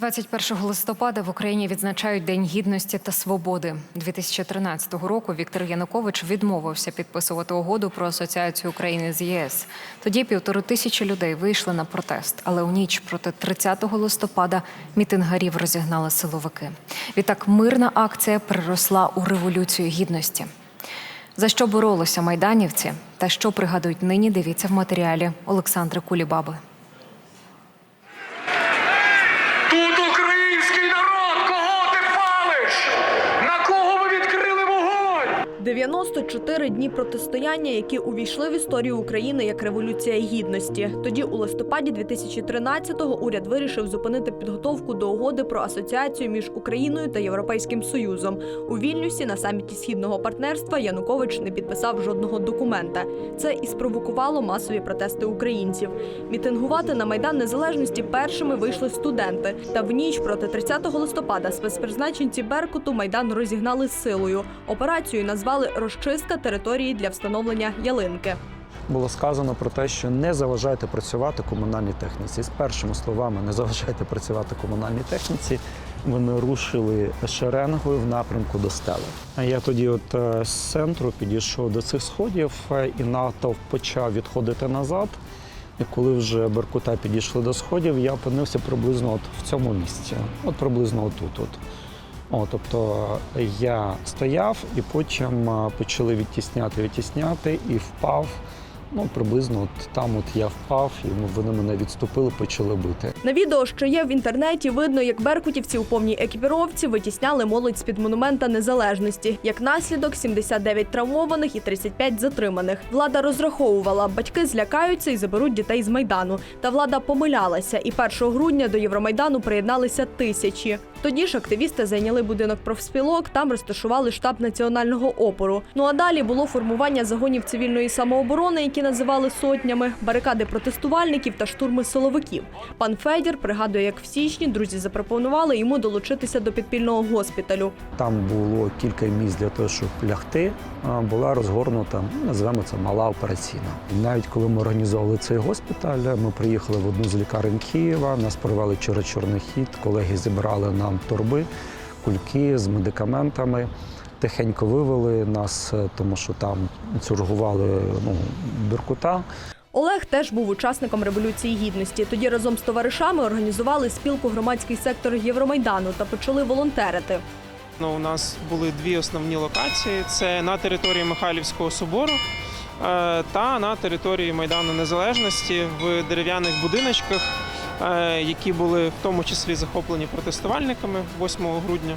21 листопада в Україні відзначають День гідності та свободи. 2013 року Віктор Янукович відмовився підписувати угоду про асоціацію України з ЄС. Тоді півтори тисячі людей вийшли на протест, але у ніч проти 30 листопада мітингарів розігнали силовики. Відтак мирна акція переросла у революцію гідності. За що боролися майданівці та що пригадують нині, дивіться в матеріалі Олександри Кулібаби. monstro. 94 дні протистояння, які увійшли в історію України як революція гідності. Тоді, у листопаді 2013-го, уряд вирішив зупинити підготовку до угоди про асоціацію між Україною та Європейським Союзом. У Вільнюсі на саміті східного партнерства Янукович не підписав жодного документа. Це і спровокувало масові протести українців. Мітингувати на майдан незалежності першими вийшли студенти. Та в ніч проти 30 листопада спецпризначенці Беркуту майдан розігнали силою. Операцію назвали розчистка території для встановлення ялинки. було сказано про те, що не заважайте працювати комунальній техніці. З першими словами не заважайте працювати комунальній техніці. Вони рушили шеренгою в напрямку до стели. Я тоді, от е, з центру, підійшов до цих сходів, е, і натовп почав відходити назад. І коли вже Беркута підійшли до сходів, я опинився приблизно от в цьому місці, от приблизно отут. От. О, тобто я стояв і потім е, почали відтісняти, відтісняти і впав. Ну, приблизно от там от я впав, і вони мене відступили, почали бити. На відео, що є в інтернеті, видно, як беркутівці у повній екіпіровці витісняли молодь з під монумента незалежності. Як наслідок, 79 травмованих і 35 затриманих. Влада розраховувала, батьки злякаються і заберуть дітей з майдану. Та влада помилялася, і 1 грудня до Євромайдану приєдналися тисячі. Тоді ж активісти зайняли будинок профспілок, там розташували штаб національного опору. Ну а далі було формування загонів цивільної самооборони, які називали сотнями, барикади протестувальників та штурми силовиків. Пан Федір пригадує, як в січні друзі запропонували йому долучитися до підпільного госпіталю. Там було кілька місць для того, щоб лягти. Була розгорнута, ну, називаємо це мала операційна. Навіть коли ми організовували цей госпіталь, ми приїхали в одну з лікарень Києва, нас провели через чорний хід, колеги зібрали нам торби, кульки з медикаментами. Тихенько вивели нас, е, тому що там чергували ну, Беркута. Олег теж був учасником революції гідності. Тоді разом з товаришами організували спілку громадський сектор Євромайдану та почали волонтерити. Ну, у нас були дві основні локації: це на території Михайлівського собору е, та на території Майдану Незалежності в дерев'яних будиночках, які були в тому числі захоплені протестувальниками 8 грудня.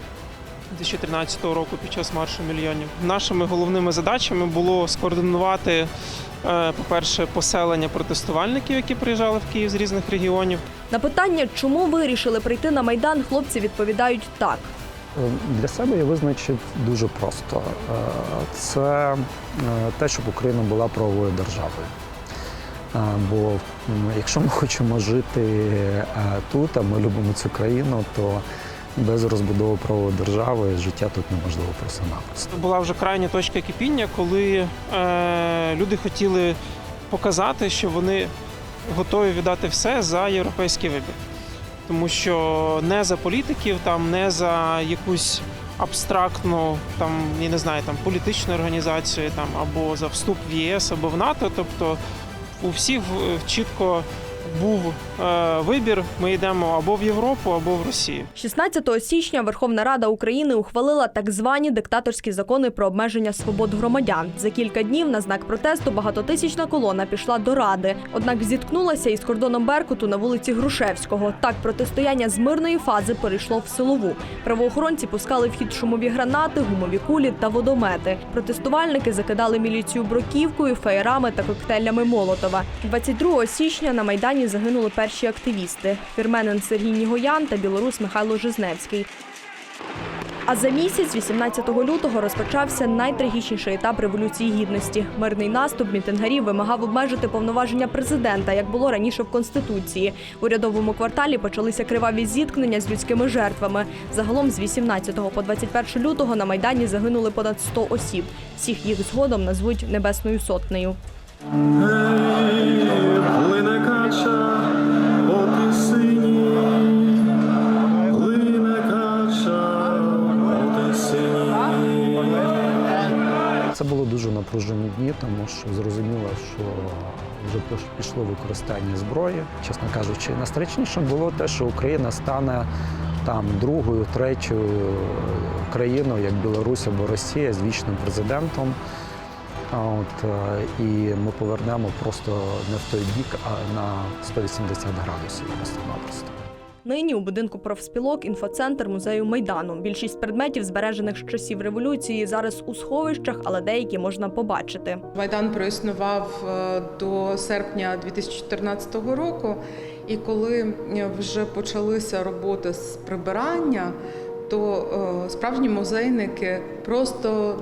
2013 року під час маршу мільйонів нашими головними задачами було скоординувати, е, по-перше, поселення протестувальників, які приїжджали в Київ з різних регіонів, На питання, чому вирішили прийти на майдан, хлопці відповідають так. Е, Для себе я визначив дуже просто: Е, це е, те, щоб Україна була правовою державою. Бо якщо ми хочемо жити е, тут, а ми любимо цю країну, то без розбудови правової держави життя тут неможливо просто-напросто. була вже крайня точка кипіння, коли е, люди хотіли показати, що вони готові віддати все за європейський вибір. Тому що не за політиків, там, не за якусь абстрактну, там, я не знаю, там, політичну організацію там, або за вступ в ЄС або в НАТО. Тобто у всіх е, чітко був е, вибір: ми йдемо або в Європу, або в Росію. 16 січня Верховна Рада України ухвалила так звані диктаторські закони про обмеження свобод громадян. За кілька днів на знак протесту багатотисячна колона пішла до ради. Однак зіткнулася із кордоном Беркуту на вулиці Грушевського. Так протистояння з мирної фази перейшло в силову. Правоохоронці пускали в хід шумові гранати, гумові кулі та водомети. Протестувальники закидали міліцію бруківкою, феєрами та коктейлями Молотова. 22 січня на майдані загинули перші активісти: вірменин Сергій Нігоян та білорус Михайло Жизневський. А за місяць, 18 лютого, розпочався найтрагічніший етап революції гідності. Мирний наступ мітингарів вимагав обмежити повноваження президента, як було раніше в конституції. У рядовому кварталі почалися криваві зіткнення з людськими жертвами. Загалом з 18 по 21 лютого на майдані загинули понад 100 осіб. Всіх їх згодом назвуть небесною сотнею. Це було дуже напружені дні, тому що зрозуміло, що вже пішло використання зброї. Чесно кажучи, найстрачніше було те, що Україна стане там другою, третьою країною, як Білорусь або Росія, з вічним президентом. От, е, і ми повернемо просто не в той бік, а на 180 градусів просто-напросто. Нині у будинку профспілок інфоцентр музею майдану. Більшість предметів, збережених з часів революції, зараз у сховищах, але деякі можна побачити. Майдан проіснував е, до серпня 2014 року, і коли е, вже почалися роботи з прибирання, то справжні музейники просто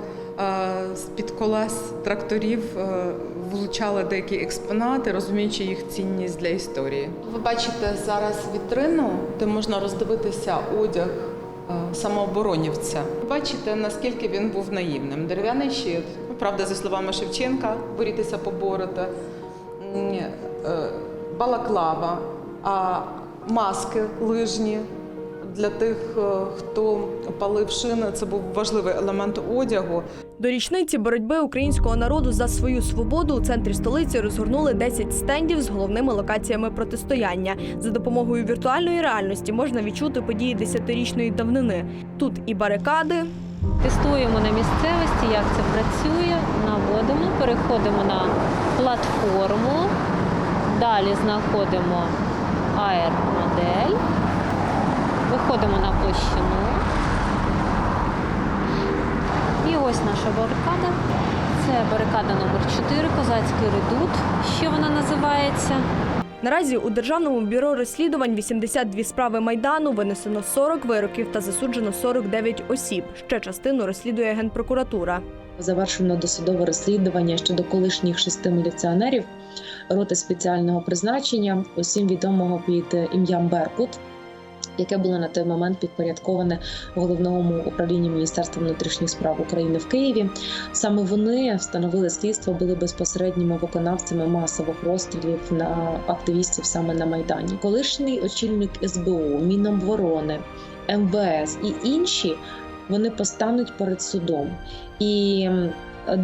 з-під колес тракторів е, влучали деякі експонати, розуміючи їх цінність для історії. Ви бачите зараз вітрину, де можна роздивитися одяг е, самооборонівця. Бачите, наскільки він був наївним. Дерев'яний щит, правда, за словами Шевченка, борітися побороти, е, балаклава, маски лижні. Для тих, е, хто палив шини, це був важливий елемент одягу. До річниці боротьби українського народу за свою свободу у центрі столиці розгорнули 10 стендів з головними локаціями протистояння. За допомогою віртуальної реальності можна відчути події десятирічної давнини. Тут і барикади, Тестуємо на місцевості, як це працює, наводимо, переходимо на платформу, далі знаходимо аер-модель, виходимо на площину. І ось наша барикада. Це барикада номер 4 Козацький редут, що вона називається. Наразі у державному бюро розслідувань 82 справи майдану винесено 40 вироків та засуджено 49 осіб. Ще частину розслідує генпрокуратура. Завершено досудове розслідування щодо колишніх шести міліціонерів роти спеціального призначення, усім відомого під ім'ям Беркут, яке було на той момент підпорядковане головному управлінню Міністерства внутрішніх справ України в Києві. Саме вони встановили слідство, були безпосередніми виконавцями масових розстрілів на активістів саме на майдані. Колишній очільник СБУ, Міноборони, МВС і інші вони постануть перед судом. І е,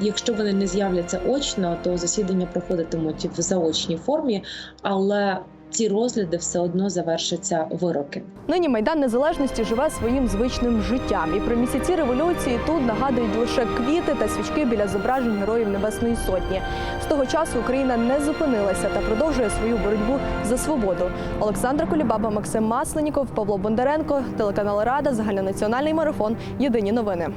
якщо вони не з'являться очно, то засідання проходитимуть в заочній формі, але ці розгляди все одно завершаться вироки. Нині майдан незалежності живе своїм звичним життям. І про місяці революції тут нагадують лише квіти та свічки біля зображень героїв Небесної Сотні. З того часу Україна не зупинилася та продовжує свою боротьбу за свободу. Олександра Колібаба, Максим Масленіков, Павло Бондаренко, телеканал Рада, загальнонаціональний марафон. Єдині новини.